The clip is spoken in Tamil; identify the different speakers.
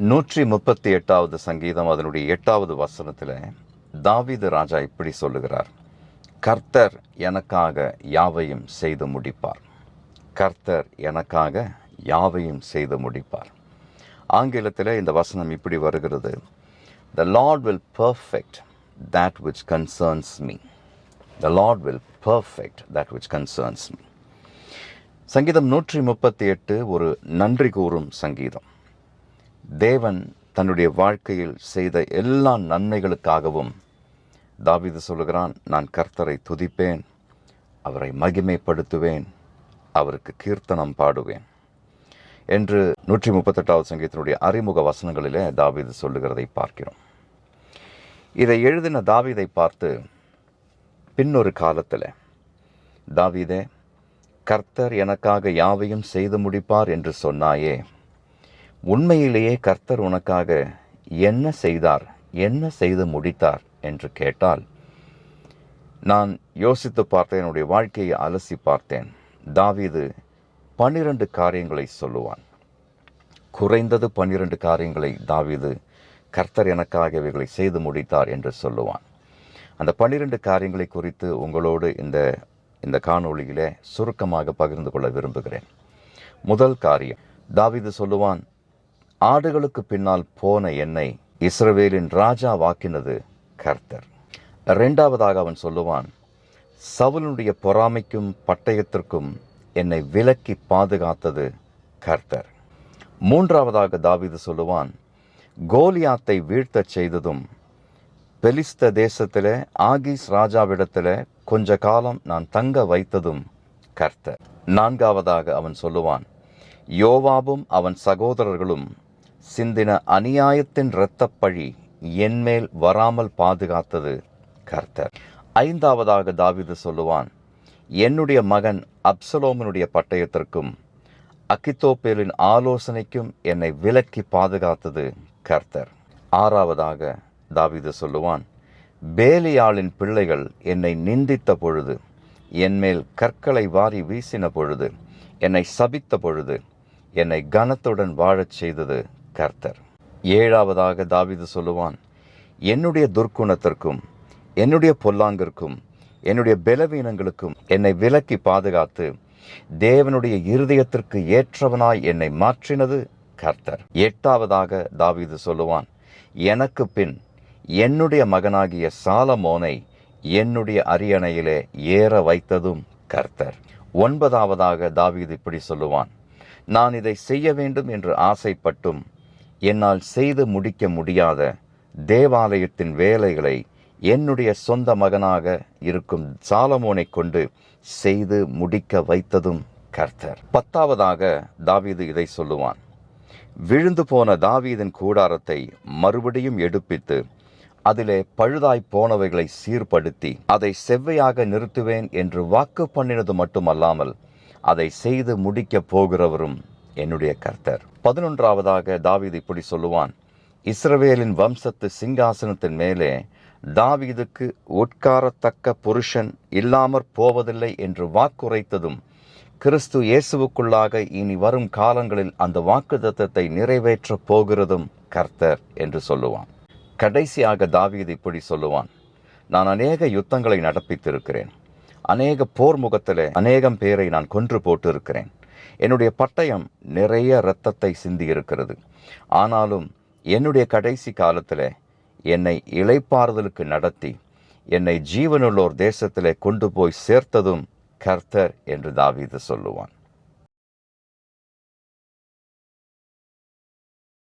Speaker 1: நூற்றி முப்பத்தி எட்டாவது சங்கீதம் அதனுடைய எட்டாவது வசனத்தில் தாவிது ராஜா இப்படி சொல்லுகிறார். கர்த்தர் எனக்காக யாவையும் செய்து முடிப்பார். கர்த்தர் எனக்காக யாவையும் செய்து முடிப்பார். ஆங்கிலத்தில் இந்த வசனம் இப்படி வருகிறது. The Lord will perfect that which concerns me the Lord will perfect that which concerns me சங்கீதம் நூற்றி முப்பத்தி எட்டு ஒரு நன்றி கூறும் சங்கீதம். தேவன் தன்னுடைய வாழ்க்கையில் செய்த எல்லா நன்மைகளுக்காகவும் தாவீது சொல்லுகிறான் நான் கர்த்தரை துதிப்பேன் அவரை மகிமைப்படுத்துவேன் அவருக்கு கீர்த்தனம் பாடுவேன். என்று நூற்றி முப்பத்தெட்டாவது சங்கீதத்தினுடைய அறிமுக வசனங்களிலே தாவீது சொல்லுகிறதை பார்க்கிறோம். இதை எழுதின தாவீதை பார்த்து பின்னொரு காலத்தில் தாவீதே கர்த்தர் எனக்காக யாவையும் செய்து முடிப்பார் என்று சொன்னாயே உண்மையிலேயே கர்த்தர் உனக்காக என்ன செய்தார் என்ன செய்து முடித்தார் என்று கேட்டால் நான் யோசித்து பார்த்தேன் என்னுடைய வாழ்க்கையை அலசி பார்த்தேன். தாவீது பன்னிரண்டு காரியங்களை சொல்லுவான். குறைந்தது பன்னிரண்டு காரியங்களை தாவீது கர்த்தர் எனக்காக இவைகளை செய்து முடித்தார் என்று சொல்லுவான். அந்த பன்னிரண்டு காரியங்களை குறித்து உங்களோடு இந்த இந்த காணொளியிலே சுருக்கமாக பகிர்ந்து கொள்ள விரும்புகிறேன். முதல் காரியம் தாவீது சொல்லுவான் ஆடுகளுக்கு பின்னால் போன என்னை இஸ்ரவேலின் ராஜா வாக்கினது கர்த்தர். இரண்டாவதாக அவன் சொல்லுவான் சவுலனுடைய பொறாமைக்கும் பட்டயத்திற்கும் என்னை விலக்கி பாதுகாத்தது கர்த்தர். மூன்றாவதாக தாவிது சொல்லுவான் கோலியாத்தை வீழ்த்தச் செய்ததும் பெலிஸ்த தேசத்தில் ஆகீஸ் ராஜாவிடத்தில் கொஞ்ச காலம் நான் தங்க வைத்ததும் கர்த்தர். நான்காவதாக அவன் சொல்லுவான் யோவாபும் அவன் சகோதரர்களும் சிந்தின அநியாயத்தின் இரத்தப்பழி என்மேல் வராமல் பாதுகாத்தது கர்த்தர். ஐந்தாவதாக தாவிது சொல்லுவான் என்னுடைய மகன் அப்சலோமனுடைய பட்டயத்திற்கும் அக்கித்தோப்பேலின் ஆலோசனைக்கும் என்னை விலக்கி பாதுகாத்தது கர்த்தர். ஆறாவதாக தாவிது சொல்லுவான் பேலியாளின் பிள்ளைகள் என்னை நிந்தித்த பொழுது என்மேல் கற்களை வாரி வீசின பொழுது என்னை சபித்த பொழுது என்னை கனத்துடன் வாழச் செய்தது கர்த்தர். ஏழாவதாக தாவிது சொல்லுவான் என்னுடைய துர்க்குணத்திற்கும் என்னுடைய பொல்லாங்கிற்கும் என்னுடைய பலவீனங்களுக்கும் என்னை விலக்கி பாதுகாத்து தேவனுடைய இருதயத்திற்கு ஏற்றவனாய் என்னை மாற்றினது கர்த்தர். எட்டாவதாக தாவிது சொல்லுவான் எனக்கு பின் என்னுடைய மகனாகிய சாலமோனை என்னுடைய அரியணையிலே ஏற வைத்ததும் கர்த்தர். ஒன்பதாவதாக தாவீது இப்படி சொல்லுவான் நான் இதை செய்ய வேண்டும் என்று ஆசைப்பட்டும் என்னால் செய்து முடிக்க முடியாத தேவாலயத்தின் வேலைகளை என்னுடைய சொந்த மகனாக இருக்கும் சாலமோனை கொண்டு செய்து முடிக்க வைத்ததும் கர்த்தர். பத்தாவதாக தாவீது இதை சொல்லுவான். விழுந்து போன தாவீதின் கூடாரத்தை மறுபடியும் எடுப்பித்து அதிலே பழுதாய் போனவைகளை சீர்படுத்தி அதை செவ்வையாக நிறுத்துவேன் என்று வாக்கு பண்ணினது மட்டுமல்லாமல் அதை செய்து முடிக்கப் போகிறவரும் என்னுடைய கர்த்தர். பதினொன்றாவதாக தாவீது இப்படி சொல்லுவான். இஸ்ரவேலின் வம்சத்து சிங்காசனத்தின் மேலே தாவீதுக்கு உட்காரத்தக்க புருஷன் இல்லாமற் போவதில்லை என்று வாக்குரைத்ததும் கிறிஸ்து இயேசுவுக்குள்ளாக இனி வரும் காலங்களில் அந்த வாக்குதத்தத்தை நிறைவேற்றப் போகிறதும் கர்த்தர் என்று சொல்லுவான். கடைசியாக தாவீது இப்படி சொல்லுவான். நான் அநேக யுத்தங்களை நடப்பித்திருக்கிறேன். அநேக போர் முகத்திலே அநேகம் பேரை நான் கொன்று போட்டிருக்கிறேன். என்னுடைய பட்டயம் நிறைய இரத்தத்தை சிந்தி இருக்கிறது ஆனாலும் என்னுடைய கடைசி காலத்தில் என்னை இளைப்பாறுதலுக்கு நடத்தி என்னை ஜீவனுள்ளோர் தேசத்திலே கொண்டு போய் சேர்த்ததும் கர்த்தர் என்று தாவீது சொல்லுவான்.